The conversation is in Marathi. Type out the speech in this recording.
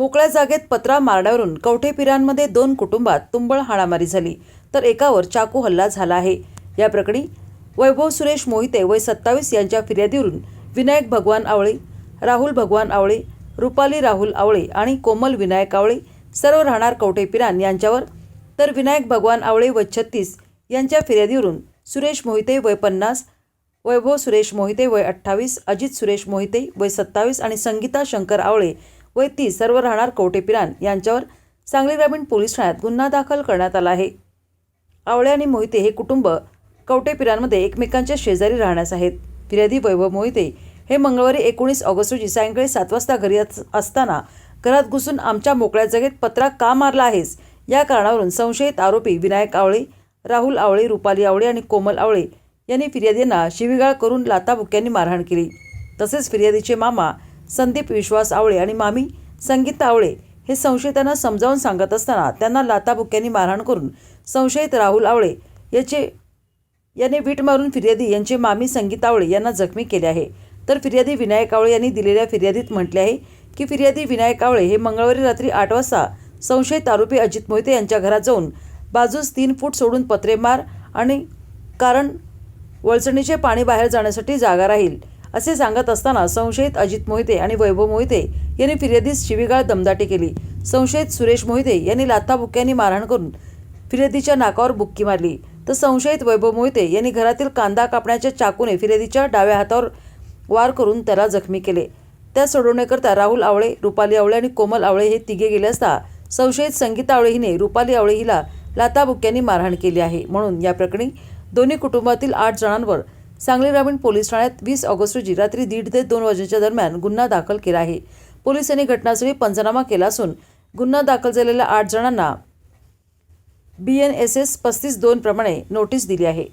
मोकळ्या जागेत पत्रा मारण्यावरून कवठेपिरांमध्ये दोन कुटुंबात तुंबळ हाणामारी झाली. तर एकावर चाकू हल्ला झाला आहे. या प्रकरणी वैभव सुरेश मोहिते वय सत्तावीस यांच्या फिर्यादीवरून विनायक भगवान आवळे राहुल भगवान आवळे रुपाली राहुल आवळे आणि कोमल विनायक आवळे सर्व राहणार कवठेपिरान यांच्यावर. तर विनायक भगवान आवळे व छत्तीस यांच्या फिर्यादीवरून सुरेश मोहिते वय पन्नास वैभव सुरेश मोहिते वय अठ्ठावीस अजित सुरेश मोहिते वय सत्तावीस आणि संगीता शंकर आवळे व तीस सर्व राहणार कवठेपिरान यांच्यावर सांगली ग्रामीण पोलीस ठाण्यात गुन्हा दाखल करण्यात आला आहे. आवळे आणि मोहिते हे कुटुंब कवठेपिरांमध्ये एकमेकांच्या शेजारी राहण्यास आहेत. फिर्यादी वैभव मोहिते हे मंगळवारी एकोणीस ऑगस्ट रोजी सायंकाळी सात वाजता घरी अस- असताना घरात घुसून आमच्या मोकळ्या जगेत पत्रा का मारला आहेस? या कारणावरून संशयित आरोपी विनायक आवळे राहुल आवळे रुपाली आवळे आणि कोमल आवळे यांनी फिर्यादींना शिवीगाळ करून लाताबुक्यांनी मारहाण केली. तसेच फिर्यादीचे मामा संदीप विश्वास आवळे आणि मामी संगीता आवळे हे संशयितांना समजावून सांगत असताना त्यांना लाताबुक्यांनी मारहाण करून संशयित राहुल आवळे याचे याने वीट मारून फिर्यादी यांचे मामी संगीता आवळे यांना जखमी केले आहे. तर फिर्यादी विनायक आवळे यांनी दिलेल्या फिर्यादीत म्हटले आहे की फिर्यादी विनायक आवळे हे मंगळवारी रात्री आठ वाजता संशयित आरोपी अजित मोहिते यांच्या घरात जाऊन बाजूस तीन फूट सोडून पत्रे मार आणि कारण वळचणीचे पाणी बाहेर जाण्यासाठी जागा राहील. असे सांगत असताना संशयित अजित मोहिते आणि वैभव मोहिते यांनी फिर्यादीस शिवीगाळ दमदाटी केली. संशयित सुरेश मोहिते यांनी लाथाबुक्यांनी मारहाण करून फिर्यादीच्या नाकावर बुक्की मारली. तर संशयित वैभव मोहिते यांनी घरातील कांदा कापण्याच्या चाकूने फिर्यादीच्या डाव्या हातावर वार करून त्याला जखमी केले. त्या सोडवण्याकरता राहुल आवळे रुपाली आवळे आणि कोमल आवळे हे तिघे गेले असता संशयित संगीता आवळे हिने रुपाली आवळे हिला लाताबुक्यांनी मारहाण केली आहे. म्हणून या प्रकरणी दोन्ही कुटुंबातील आठ जणांवर सांगली ग्रामीण पोलीस ठाण्यात वीस ऑगस्ट रोजी रात्री दीड ते दोन वाजेच्या दरम्यान गुन्हा दाखल केला आहे. पोलिसांनी घटनास्थळी पंचनामा केला असून गुन्हा दाखल झालेल्या आठ जणांना बी एन एस एस पस्तीस दोन प्रमाणे नोटीस दिली आहे.